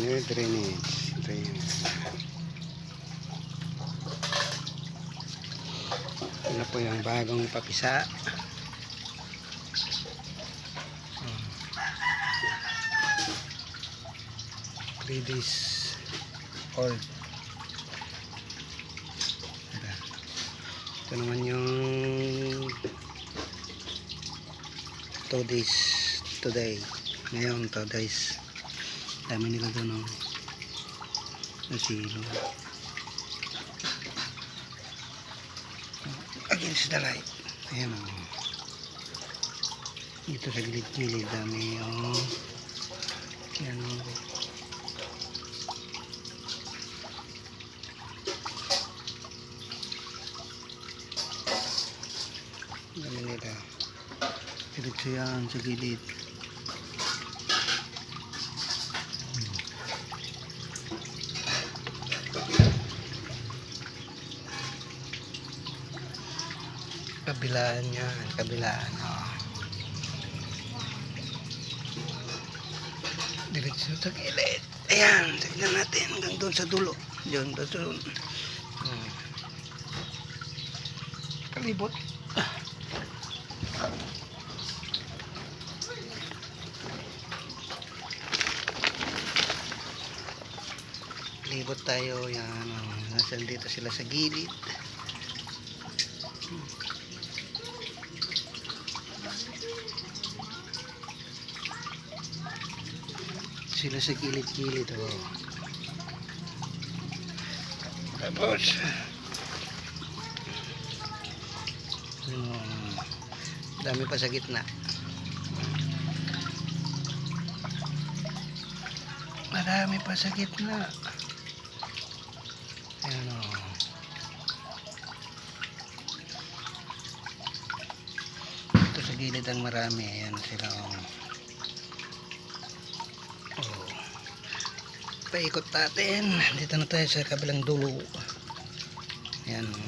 Ano drainage? Drainage. Ano po yung bagong papisa? Hmm. Three days old. Ito. Naman yung two days today. Ngayon, two days. Dami nila doon, oh. Sa silo. Against the light. Ayan, oh. Dito sa gilid-gilid, dami, oh. Ayan, oh. Dami nila. Diretso yan sa gilid. Kabilaan yan. Kabilaan. Oh. Diretso sa gilid. Ayan. Tignan natin hanggang doon sa dulo. Diyan. Doon. Hmm. Kalibot. Libot tayo. Yan. Oh. Dito sila sa gilid. Sila sa gilid-gilid. Oh. Tapos. Ano, dami pa sa gitna. Marami pa sa gitna. Ayan o. Ito sa gilid ang marami. Ayan sila o. Paikot natin. Dito na tayo sa kabilang dulo. Ayan o.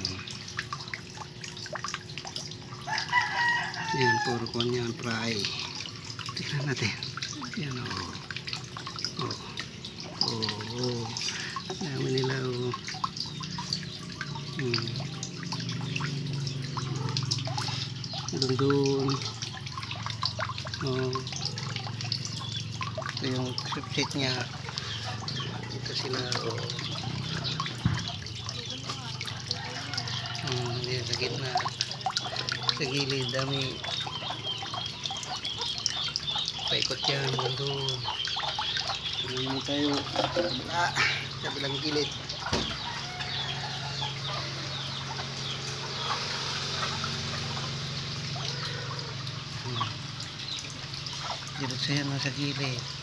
Ayan, puro ko niyan fry. Tignan natin. Ayan o. Oh. Oh, oh. Dami nila oh. Hmm. Hanggang doon. Oh. Ito yung subsit niya. Dito sila oh. Hmm, dito sa gitna. Sa gilid, dami. Paikot yan, doon. Mo tayo. Kabila. Kabilang gilid. Hmm. Diretso yan sa gilid.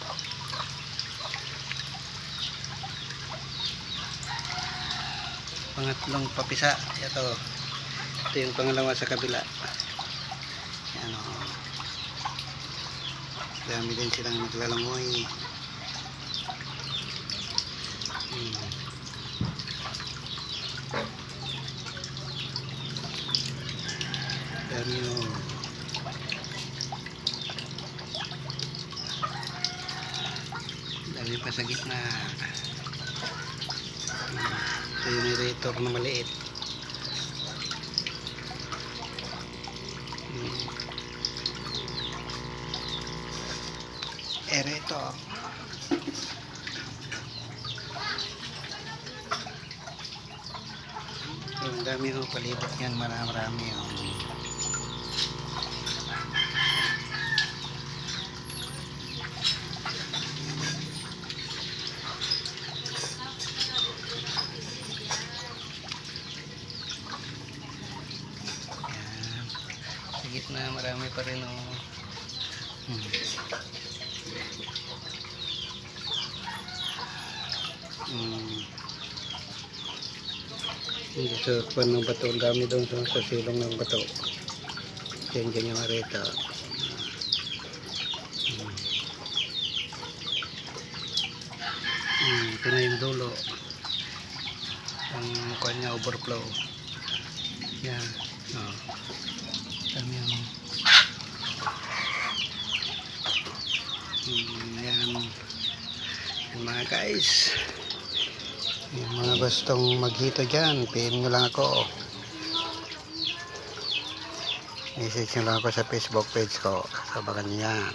Pangatlong papisa. Ito. Ito yung pangalawa sa kabila. Yan o. Dami din silang naglalangoy. Hmm. Dami o. Dami pa sa gitna. Hmm. Irritor na maliit. Hmm. Irritor. Ang dami ho palibot yan, marami ho. Yan. Marami pa rin ho. Hmm. Hmm. Dito sa kwan ng bato, ang dami doon sa, silong ng bato. Diyan dyan yung areta. Hmm. Hmm, ito na yung dulo. Ang kwan niya overflow. Yan. Oh. Dami yung Hmm, yan. Yan mga guys. Yung mga gustong maghito dyan, PM nyo lang ako. Message nyo lang ako sa Facebook page ko. Sabakan nyo yan.